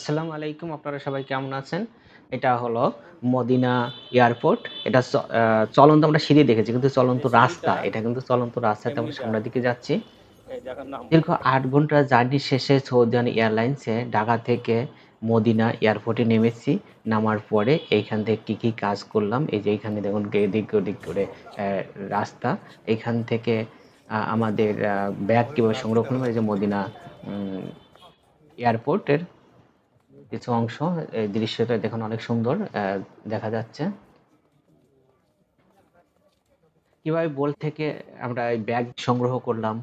আসসালামু আলাইকুম আপনারা সবাই কেমন আছেন? এটা হলো মদিনা এয়ারপোর্ট। এটা চলন্ত আমরা সিঁড়ি দেখেছি কিন্তু চলন্ত রাস্তা এটা কিন্তু চলন্ত রাস্তাতে আমরা সামনের দিকে যাচ্ছি। দীর্ঘ আট ঘণ্টা জার্নি শেষে সৌদিয়ান এয়ারলাইন্সে ঢাকা থেকে মদিনা এয়ারপোর্টে নেমেছি। নামার পরে এইখান থেকে কী কী কাজ করলাম এই যে এইখানে দেখুন এদিক ওদিক করে রাস্তা। এইখান থেকে আমাদের ব্যাগ কীভাবে সংরক্ষণ করে যে মদিনা এয়ারপোর্টের কিছু অংশ এই দৃশ্যটা দেখুন অনেক সুন্দর দেখা যাচ্ছে। কীভাবে বোল থেকে আমরা এই ব্যাগ সংগ্রহ করলাম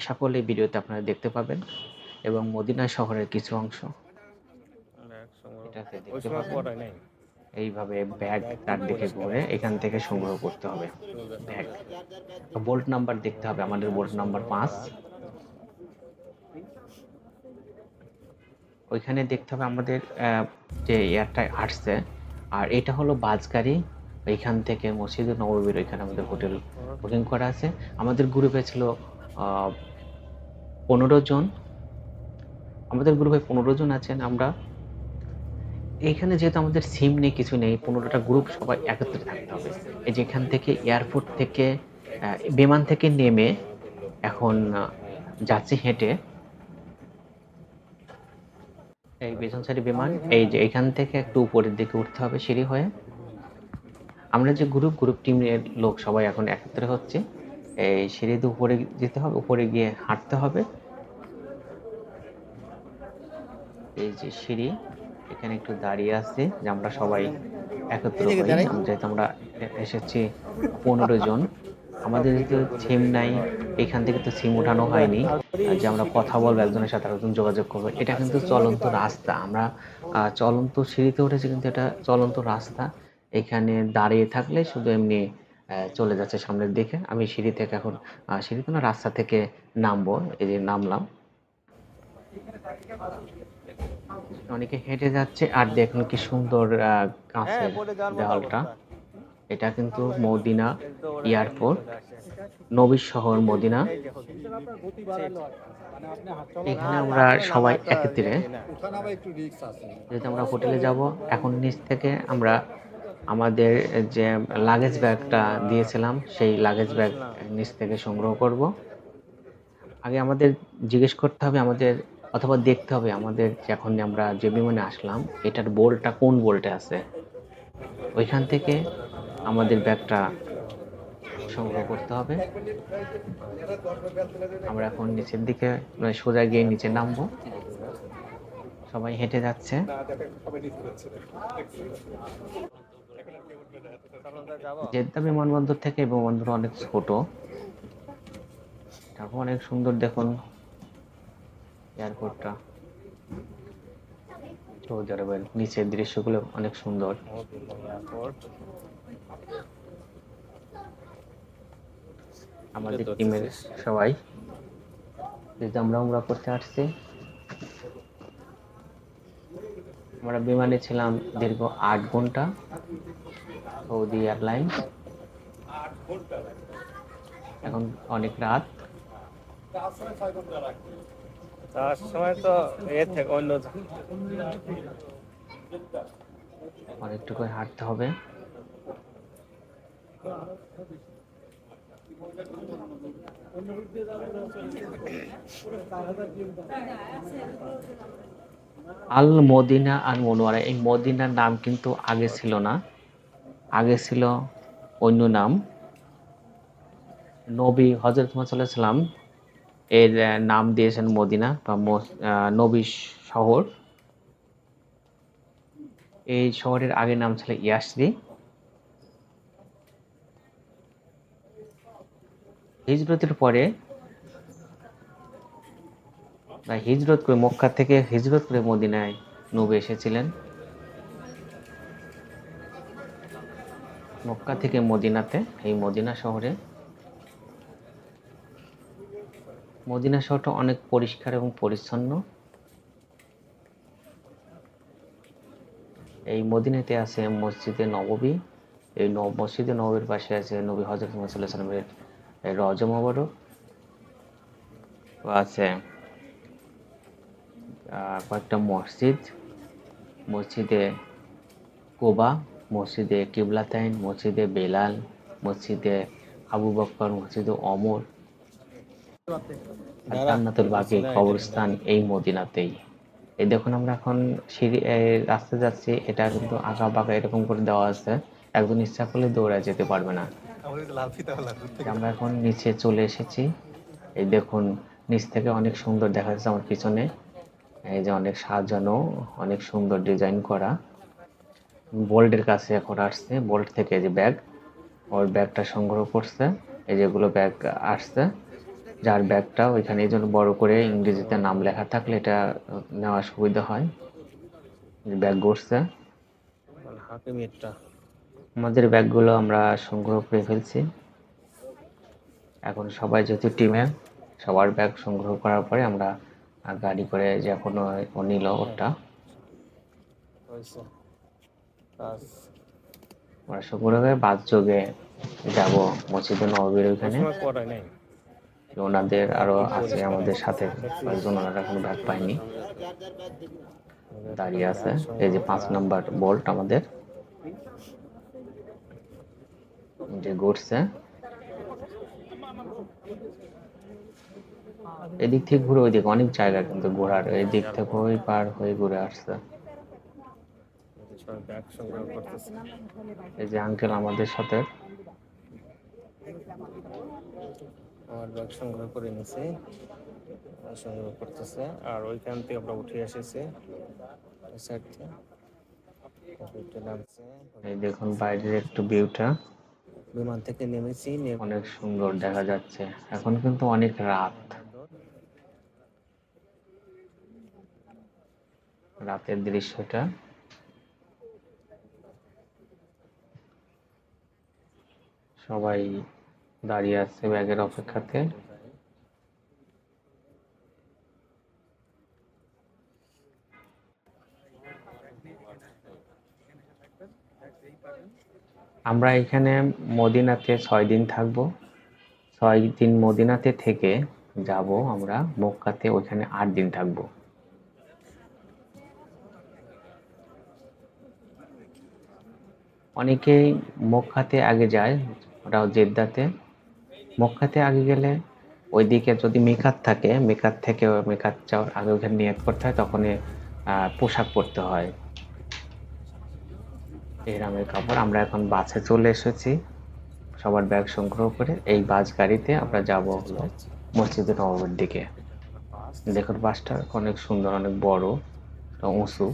সকল এই ভিডিওতে আপনারা দেখতে পাবেন এবং মদিনা শহরের কিছু অংশ। এটাতে দেখতে পাবেন। এইভাবে ব্যাগ তার দিকে ঘুরে এখান থেকে সংগ্রহ করতে হবে ব্যাগ। বোল্ট নাম্বার দেখতে হবে আমাদের বোল্ট নাম্বার পাঁচ। ওইখানে দেখতে হবে আমাদের যে এয়ারটা আসছে। আর এটা হলো বাস গাড়ি ওইখান থেকে মসজিদ নববীর ওইখানে আমাদের হোটেল বুকিং করা আছে। আমাদের গ্রুপে ছিল পনেরো জন। আমাদের গ্রুপে পনেরো জন আছেন আমরা। এইখানে যেহেতু আমাদের সিম নেই কিছু নেই, পনেরোটা গ্রুপ সবাই একত্রে থাকতে হবে। এই যেখান থেকে এয়ারপোর্ট থেকে বিমান থেকে নেমে এখন যাচ্ছি হেঁটে। এই সাইডে বিমান এই যে এখান থেকে একটু উপরের দিকে উঠতে হবে সিঁড়ি হয়ে। আমরা যে গ্রুপ গ্রুপ টিমের লোক সবাই এখন একত্রে হচ্ছে। এই সিঁড়িতে উপরে যেতে হবে উপরে গিয়ে হাঁটতে হবে। এই যে সিঁড়ি এখানে একটু দাঁড়িয়ে আছে যে আমরা সবাই একত্র হই। আমরা যেহেতু আমরা এসেছি পনেরো জন আমাদের যেহেতু সিম নাই এখান থেকে তো সিম ওঠানো হয়নি। যে আমরা কথা বলব একজনের সাথে আরেকজন যোগাযোগ করব এটা কিন্তু চলন্ত রাস্তা। আমরা চলন্ত সিঁড়িতে উঠেছি কিন্তু এটা চলন্ত রাস্তা। এখানে দাঁড়িয়ে থাকলে শুধু এমনি চলে যাচ্ছে সামনের দিকে। আমি সিঁড়ি থেকে এখন সিঁড়িতে না রাস্তা থেকে নামবো এই যে নামলাম। অনেকে হেঁটে যাচ্ছে আর দেখুন কি সুন্দর আহ, কাঁচের দেওয়ালটা। এটা কিন্তু মদিনা এয়ারপোর্ট নবী শহর মদিনা। এখানে আমরা সবাই একত্রে। যেহেতু আমরা হোটেলে যাব, এখন নিচ থেকে আমরা আমাদের যে লাগেজ ব্যাগটা দিয়েছিলাম, সেই লাগেজ ব্যাগ নিচ থেকে সংগ্রহ করব। আগে আমাদের জিজ্ঞেস করতে হবে আমাদের, অথবা দেখতে হবে আমাদের যখন আমরা যে বিমানে আসলাম, এটার বোল্টটা কোন বোল্টে আছে? ওইখান থেকে আমাদের ব্যাগটা সংগ্রহ করতে হবে। আমরা এখন নিচের দিকে মানে সোজা গিয়ে নিচে নামবো। সবাই হেঁটে যাচ্ছে। জেদ্দা বিমানবন্দর থেকে বিমানবন্দর অনেক ছোট। তারপর অনেক সুন্দর দেখুন এয়ারপোর্টটা। সৌদি নিচের দৃশ্যগুলো অনেক সুন্দর। আমাদের টিমের সবাই। যেহেতু আমরা আমরা করতে আসছি আমরা বিমানে ছিলাম দীর্ঘ আট ঘণ্টা সৌদি এয়ারলাইন এখন অনেক রাত। তার সময় তো এ থেকে অন্য অনেকটুকু হাঁটতে হবে। আল মদিনা আর মনোয়ারা, এই মদিনার নাম কিন্তু আগে ছিল না। আগে ছিল অন্য নাম। নবী হজরত সাল্লাম এর নাম দিয়েছেন মদিনা বা নবী শহর। এই শহরের আগের নাম ছিল ইয়াসরি। হিজরতের পরে, বা হিজরত করে মক্কা থেকে হিজরত করে মদিনায় নবী এসেছিলেন। মক্কা থেকে মদিনাতে, এই মদিনা শহরে। মদিনা শহরটা অনেক পরিষ্কার এবং পরিচ্ছন্ন। এই মদিনাতে আছে মসজিদে নববী। এই মসজিদে নববীর পাশে আছে নবী হজরত সাল্লামের রজ মোবারক আছে। কয়েকটা মসজিদ। মসজিদে কোবা মসজিদে কিবলাতাইন মসজিদে বেলাল মসজিদে আবু বক্কর মসজিদে অমর। জান্নাতুল বাকি কবরস্থান এই মদিনাতেই। এই দেখুন আমরা এখন সিঁড়ি রাস্তা যাচ্ছি। এটা কিন্তু আঁকা বাঁকা এরকম করে দেওয়া আছে। একজন ইচ্ছা করলে দৌড়ায় যেতে পারবে না। আমরা এখন নিচে চলে এসেছি। এই দেখুন নিচ থেকে অনেক সুন্দর দেখা যাচ্ছে আমার পিছনে। এই যে অনেক সাজানো অনেক সুন্দর ডিজাইন করা। বোল্টের কাছে এখন আসছে বোল্ট থেকে এই যে ব্যাগ। ওর ব্যাগটা সংগ্রহ করছে এই যেগুলো ব্যাগ আসছে। যার ব্যাগটা ওইখানে এই জন্য বড় করে ইংরেজিতে নাম লেখা থাকলে এটা নেওয়া সুবিধা হয়। ব্যাগ গড়ছে। হাকিমিয়ারটা আমাদের ব্যাগগুলো আমরা সংগ্রহ করে ফেলছি। এখন সবাই যেহেতু টিমে সবার ব্যাগ সংগ্রহ করার পরে আমরা গাড়ি করে যে কোনো ও নিল ওটা আমরা সংগ্রহ করে বাস যোগে যাব মসজিদে নবীর ওইখানে। ওনাদের আরও আছে আমাদের সাথে কয়েকজন ওনারা কোনো ব্যাগ পায়নি। দাঁড়িয়ে আছে। এই যে পাঁচ নাম্বার বোল্ট আমাদের। যে ঘুরছে। এদিক থেকে ঘুরে ওই দিকে অনেক জায়গা কিন্তু ঘোরার। এই দিক থেকে ওই পার হয়ে ঘুরে আসছে। এই যে আঙ্কেল আমাদের সাথে। আমার ব্যাগ সংগ্রহ করে নিছে। সংগ্রহ করতেছে। আর ওইখান থেকে আমরা উঠে এসেছি। এই দেখুন বাইরের একটু ভিউটা বিমান থেকে নেমেছি, নেমে অনেক সুন্দর দেখা যাচ্ছে। এখন কিন্তু অনেক রাত। রাতের দৃশ্যটা। সবাই দাঁড়িয়ে আছে ব্যাগের অপেক্ষাতে। আমরা এখানে মদিনাতে ছয় দিন থাকব। ছয় দিন মদিনাতে থেকে যাব আমরা, মক্কাতে ওইখানে আট দিন থাকব। অনেকেই মক্কাতে আগে যায়, ওরাও জেদ্দাতে। মক্কাতে আগে গেলে ওইদিকে যদি মেকাত থাকে, মেকাত থেকে, মেকাত যাওয়ার আগে ওখানে নিয়ত করতে হয় তখন পোশাক পরতে হয়। এরামের কাপড়। আমরা এখন বাসে চলে এসেছি। সবার ব্যাগ সংগ্রহ করে এই বাস গাড়িতে আমরা যাব হলো মসজিদে নবমের দিকে। দেখুন, বাসটা অনেক সুন্দর, অনেক বড়, উঁচু।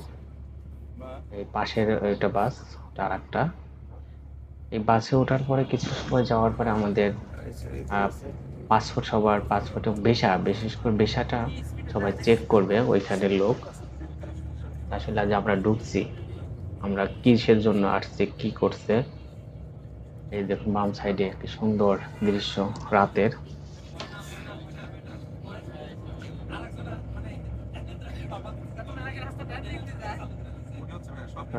এই পাশের এটা বাস আর একটা। এই বাসে ওঠার পরে কিছু সময় যাওয়ার পরে আমাদের পাসপোর্ট সবার পাসপোর্টে বেশা বিশেষ করে বেশাটা সবাই চেক করবে, ওইখানের লোক। আসলে আজ আমরা ঢুকছি। আমরা কিসের জন্য আসছি, কি করছে? এই দেখুন, বাম সাইডে একটি সুন্দর দৃশ্য রাতের।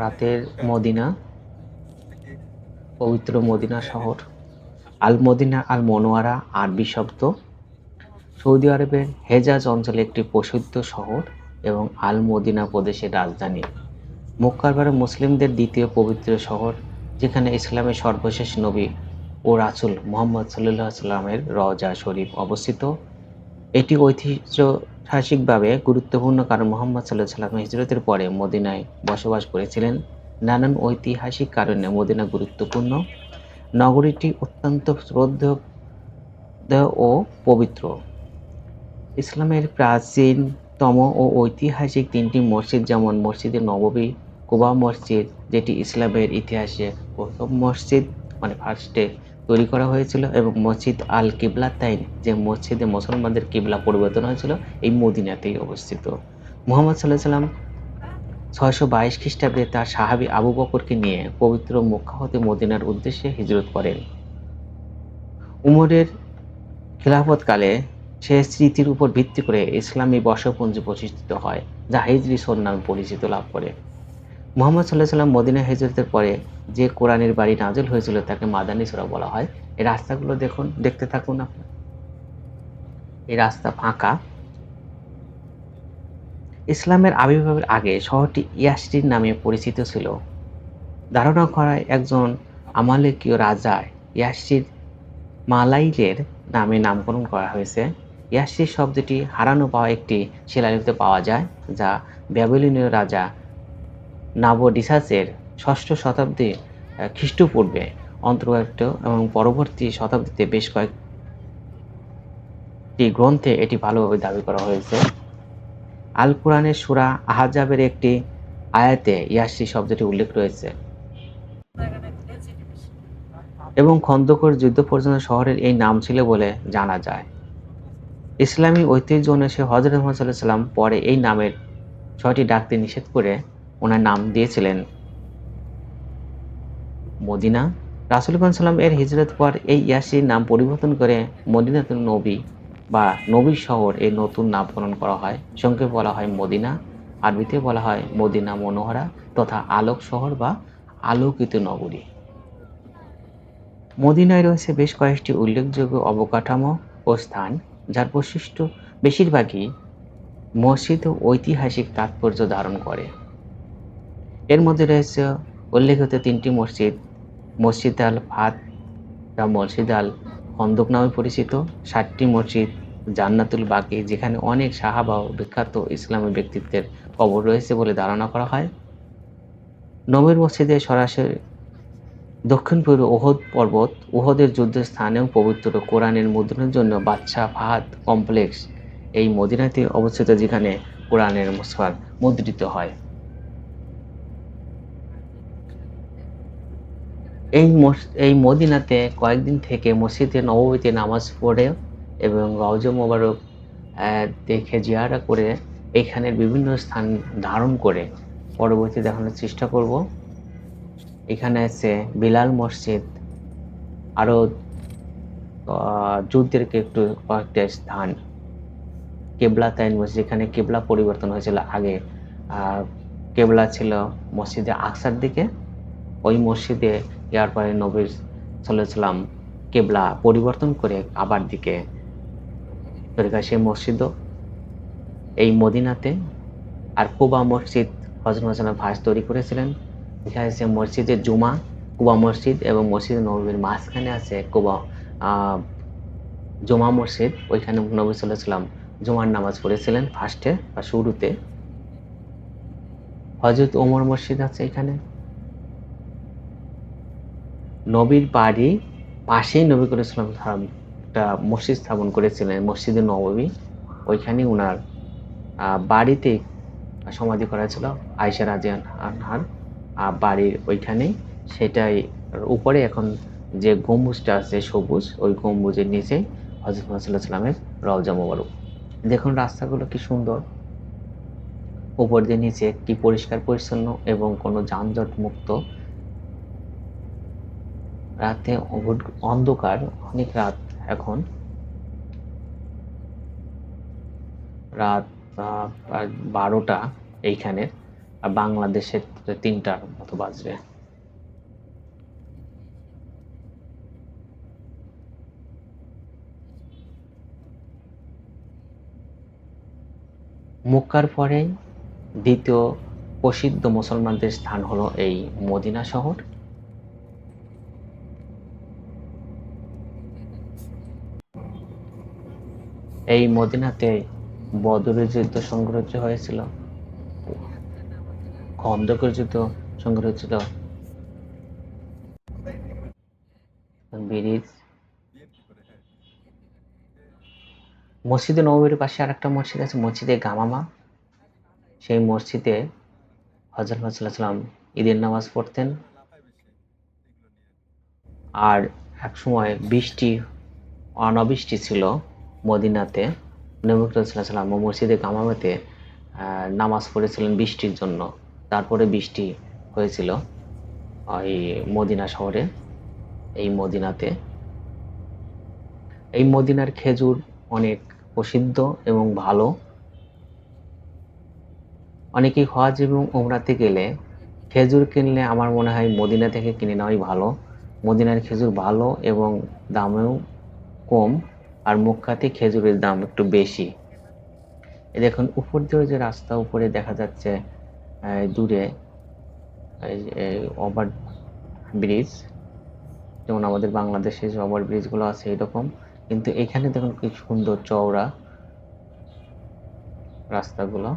রাতের মদিনা, পবিত্র মদিনা শহর। আল মদিনা আল মনোয়ারা আরবি শব্দ। সৌদি আরবের হেজাজ অঞ্চলে একটি প্রসিদ্ধ শহর এবং আল মদিনা প্রদেশের রাজধানী। মক্কার বারে মুসলিমদের দ্বিতীয় পবিত্র শহর, যেখানে ইসলামের সর্বশেষ নবী ও রাসুল মোহাম্মদ সাল্লাহ সাল্লামের রজা শরীফ অবস্থিত। এটি ঐতিহাসিকভাবে গুরুত্বপূর্ণ কারণ মোহাম্মদ সাল্লাহ সাল্লাম হিজরতের পরে মদিনায় বসবাস করেছিলেন। নানান ঐতিহাসিক কারণে মদিনা গুরুত্বপূর্ণ। নগরীটি অত্যন্ত শ্রদ্ধেয় ও পবিত্র। ইসলামের প্রাচীনতম ও ঐতিহাসিক তিনটি মসজিদ যেমন মসজিদে নববী কুবা মসজিদ, যেটি ইসলামের ইতিহাসে প্রথম মসজিদ মানে ফার্স্টে তৈরি করা হয়েছিল এবং মসজিদ আল কিবলাতাইন যে মসজিদে মুসলমানদের কিবলা পরিবর্তন হয়েছিল, এই মদিনাতেই অবস্থিত। মুহাম্মদ সাল্লাহ সাল্লাম ছয়শো বাইশ খ্রিস্টাব্দে তার সাহাবী আবু বকরকে নিয়ে পবিত্র মক্কা হতে মদিনার উদ্দেশ্যে হিজরত করেন। উমরের খিলাফতকালে সে স্মৃতির উপর ভিত্তি করে ইসলামী বর্ষপঞ্জি প্রতিষ্ঠিত হয়, যা হিজরি নামে পরিচিত লাভ করে। মোহাম্মদ সাল্লাহ সাল্লাম মদিনা হিজরতের পরে যে কোরআনের বাড়ি নাজল হয়েছিল তাকে মাদানী সুরা বলা হয়। এই রাস্তাগুলো দেখুন, দেখতে থাকুন আপনি এই রাস্তা ফাঁকা। ইসলামের আবির্ভাবের আগে শহরটি ইয়াসরির নামে পরিচিত ছিল। ধারণা করায় একজন আমালেকীয় রাজা ইয়াসরির মালাইলের নামে নামকরণ করা হয়েছে। ইয়াসরির শব্দটি হারানো পাওয়া একটি শিলালিপিতে পাওয়া যায়, যা ব্যাবিলনীয় রাজা নাবোডিসাসের ষষ্ঠ শতাব্দী খ্রিস্টপূর্বে অন্তর্ভুক্ত এবং পরবর্তী শতাব্দীতে বেশ কয়েকটি গ্রন্থে এটি ভালোভাবে দাবি করা হয়েছে। আল কোরআনের সুরা আহাজাবের একটি আয়াতে ইয়াসি শব্দটি উল্লেখ রয়েছে। এবং খন্দকর যুদ্ধ পর্যন্ত শহরের এই নাম ছিল বলে জানা যায়। ইসলামী ঐতিহ্য অনুসারে হজরত মোহাম্মদ সাল্লাম পরে এই নামের ছয়টি ডাকতে নিষেধ করে ওনার নাম দিয়েছিলেন। মদিনা, রাসুল সাল্লাম এর হিজরত পর এই ইয়াসির নাম পরিবর্তন করে মদিনাতুল নবী বা নবী শহর এই নতুন নামকরণ করা হয়। সঙ্গে বলা হয় মদিনা, আরবিতে বলা হয় মদিনা মনোহরা তথা আলোক শহর বা আলোকিত নগরী। মদিনায় রয়েছে বেশ কয়েকটি উল্লেখযোগ্য অবকাঠামো ও স্থান, যার বৈশিষ্ট্য বেশিরভাগই মসজিদ ও ঐতিহাসিক তাৎপর্য ধারণ করে। এর মধ্যে রয়েছে উল্লেখিত তিনটি মসজিদ। মসজিদ আল ফাত বা মসজিদ আল খন্দক নামে পরিচিত। ষাটটি মসজিদ জান্নাতুল বাকি, যেখানে অনেক সাহাবা ও বিখ্যাত ইসলামী ব্যক্তিত্বের কবর রয়েছে বলে ধারণা করা হয়। নবীর মসজিদে সরাসরি দক্ষিণ পূর্ব ওহদ পর্বত ওহদের যুদ্ধের স্থানেও পবিত্র কোরআনের মুদ্রণের জন্য বাদশাহ ফাহাদ কমপ্লেক্স এই মদিনাতে অবস্থিত, যেখানে কোরআনের মুসফার মুদ্রিত হয়। এই এই মদিনাতে কয়েকদিন থেকে মসজিদে নবমীতে নামাজ পড়ে এবং রওজ মোবারক দেখে জিয়ারা করে এখানের বিভিন্ন স্থান ধারণ করে। পরবর্তী দেখানোর চেষ্টা করব। এখানে আছে বিলাল মসজিদ। আরও যুদ্ধের একটু কয়েকটা স্থান। কেবলা তাইন মসজিদ এখানে কেবলা পরিবর্তন হয়েছিল আগে। কেবলা ছিল মসজিদে আকসার দিকে। ওই মসজিদে ইয়ার পরে নবীর সাল্লাম কেবলা পরিবর্তন করে আবার দিকে তরিকা সেই মসজিদও। এই মদিনাতে আর কুবা মসজিদ হজরত হাসান ভাস তৈরি করেছিলেন। এখানে আছে মসজিদের জুমা, কুবা মসজিদ এবং মসজিদ নবীর মাঝখানে আছে কুবা জুমা মসজিদ। ওইখানে নবী সাল্লাহ সাল্লাম জুমার নামাজ পড়েছিলেন ফার্স্টে বা শুরুতে। হজরত ওমর মসজিদ আছে এখানে। নবীর বাড়ি পাশেই নবী করিম একটা মসজিদ স্থাপন করেছিলেন মসজিদে নববী। ওইখানে উনার আহ, বাড়িতে সমাধি করা ছিল আয়সা রাজিয়ান আনহার বাড়ির ওইখানেই সেটাই উপরে এখন যে গম্বুজটা আছে সবুজ ওই গম্বুজের নিচে হজরত মোহাম্মদ সাল্লামের রওজা মোবারক। দেখুন রাস্তাগুলো কি সুন্দর। উপর দিয়ে নিচে কি পরিষ্কার পরিচ্ছন্ন এবং কোনো যানজট মুক্ত। রাতে অন্ধকার, অনেক রাত এখন। রাত বারোটা এইখানে, আর বাংলাদেশের তিনটার মতো বাজবে। মক্কার পরে দ্বিতীয় প্রসিদ্ধ মুসলমানদের স্থান হলো এই মদিনা শহর। এই মদিনাতে বদরের যুদ্ধ সংঘটিত হয়েছিল। খন্দকের যুদ্ধ হয়েছিল ব্রিজ মসজিদে নবীর পাশে আরেকটা মসজিদ আছে, মসজিদে গামামা। সেই মসজিদে হজরত সাল্লাম ঈদের নামাজ পড়তেন। আর এক সময় বৃষ্টি অনাবৃষ্টি ছিল। মদিনাতে নবীলাম মসজিদে গামামাতে আহ, নামাজ পড়েছিলেন বৃষ্টির জন্য। তারপরে বৃষ্টি হয়েছিল ওই মদিনা শহরে এই মদিনাতে। এই মদিনার খেজুর অনেক প্রসিদ্ধ এবং ভালো। অনেকেই হজ এবং ওমরাতে গেলে খেজুর কিনলে আমার মনে হয় মদিনা থেকে কিনে নেওয়াই ভালো। মদিনার খেজুর ভালো এবং দামেও কম। আর মক্কাতে খেজুরের দাম একটু বেশি। দেখুন, উপর দিয়ে যে রাস্তা উপরে দেখা যাচ্ছে দূরে ওভার ব্রিজ, যেমন আমাদের বাংলাদেশে যে ওভার ব্রিজগুলো আছে এরকম, কিন্তু এখানে দেখুন কি সুন্দর চওড়া রাস্তাগুলো।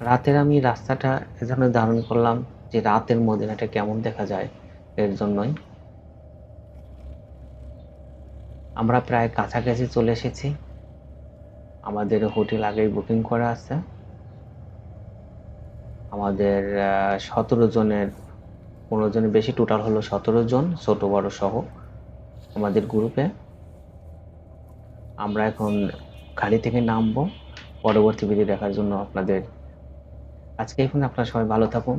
রাতের আমি রাস্তাটা এজন্য ধারণ করলাম। যে রাতের মদিনাটা কেমন দেখা যায় এর জন্যই। আমরা প্রায় কাছাকাছি চলে এসেছি। আমাদের হোটেল আগেই বুকিং করা আছে। আমাদের সতেরো জনের, পনেরো জনের বেশি টোটাল হলো সতেরো জন, ছোট বড় সহ আমাদের গ্রুপে আমরা এখন গাড়ি থেকে নামবো। পরবর্তী ভিডিও দেখার জন্য আপনাদের আজকে এখন। আপনারা সবাই ভালো থাকুন।